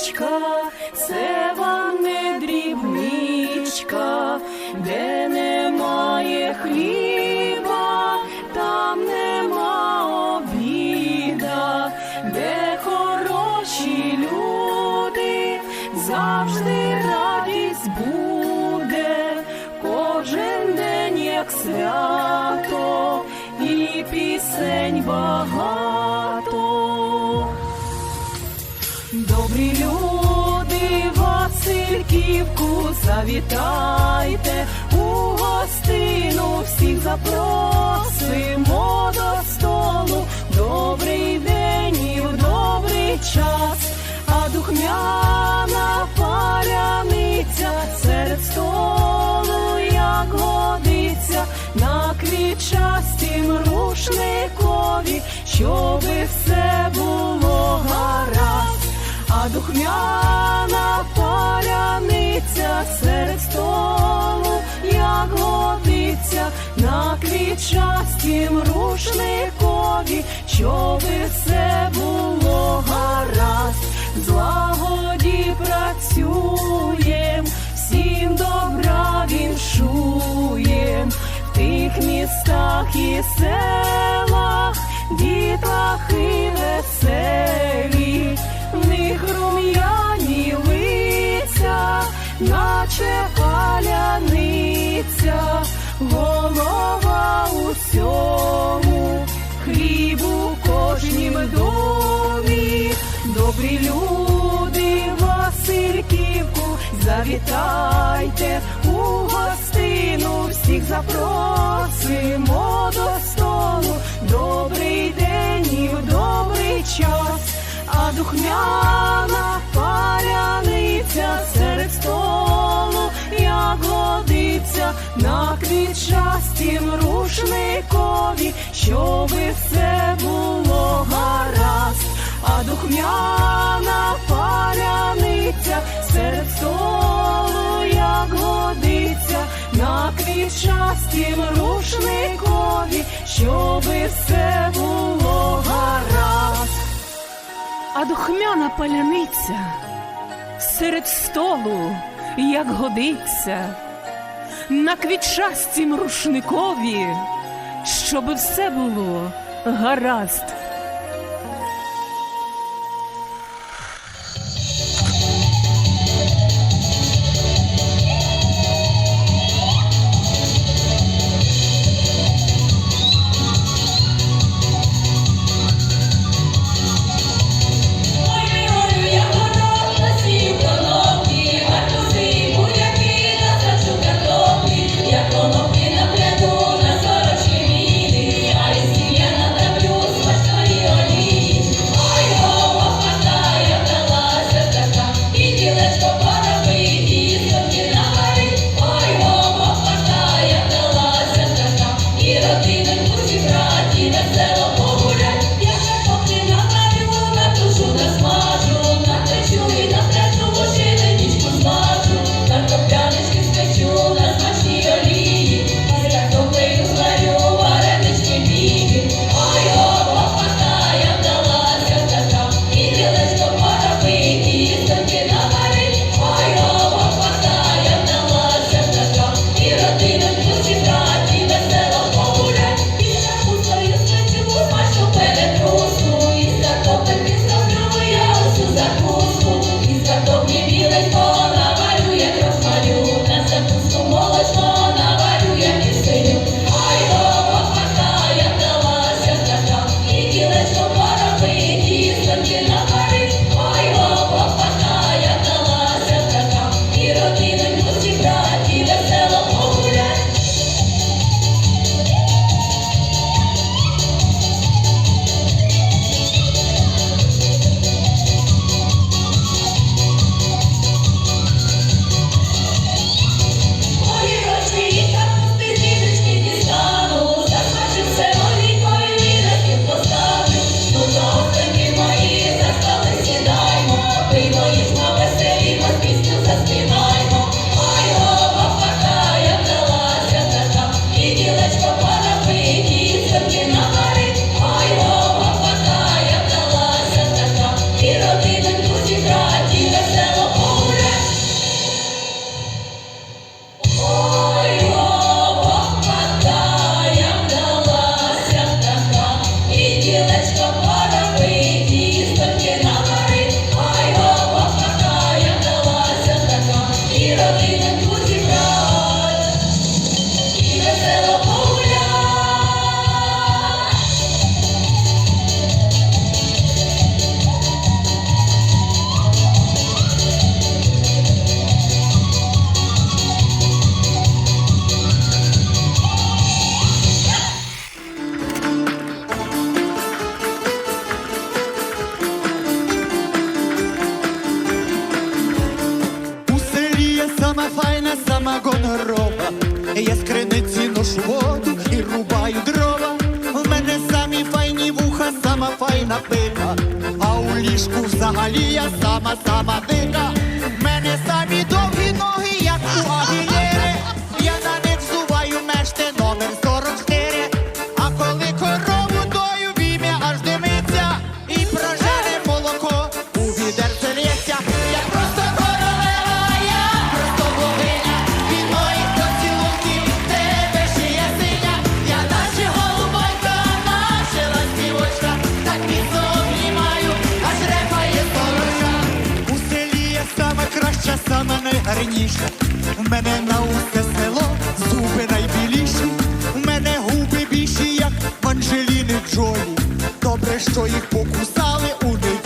паляничка, це вам не дрібничка, де немає хліба, там нема обіда, де хороші люди, завжди радість буде, кожен день як свято, і пісень багато. Добрі люди, Васильківку, завітайте. У гостину, всіх запросимо до столу. Добрий день і в добрий час, а духмяна паляниця серед столу, як годиться, на квітчастім рушникові, щоби все було гаразд. А духмяна серед столу, як годиться, на квітчастім рушникові, щоби все було гаразд, злагоді працюєм, всім добра віншуєм, в тих містах і селах, дітлахи веселі, наче паляниця, голова усьому, хліб у кожнім домі, добрі люди, Васильківку, завітайте у гостину, всіх запросимо до столу, добрий день і в добрий час, а духмяна паляниця серед столу, як годиться, на квітчастім рушникові, щоби все було гаразд, а духмяна паляниця серед столу, як годиться, на квітчастім рушникові, щоби все було. А духмяна паляниця серед столу, як годиться, на квітчастім рушникові, щоб все було гаразд. Галія, сама сама дика. синіше, в мене на усе село, зуби найбіліші, У мене губи більші, як манжеліни Анжеліни Джолі. Добре, що їх покусали у них.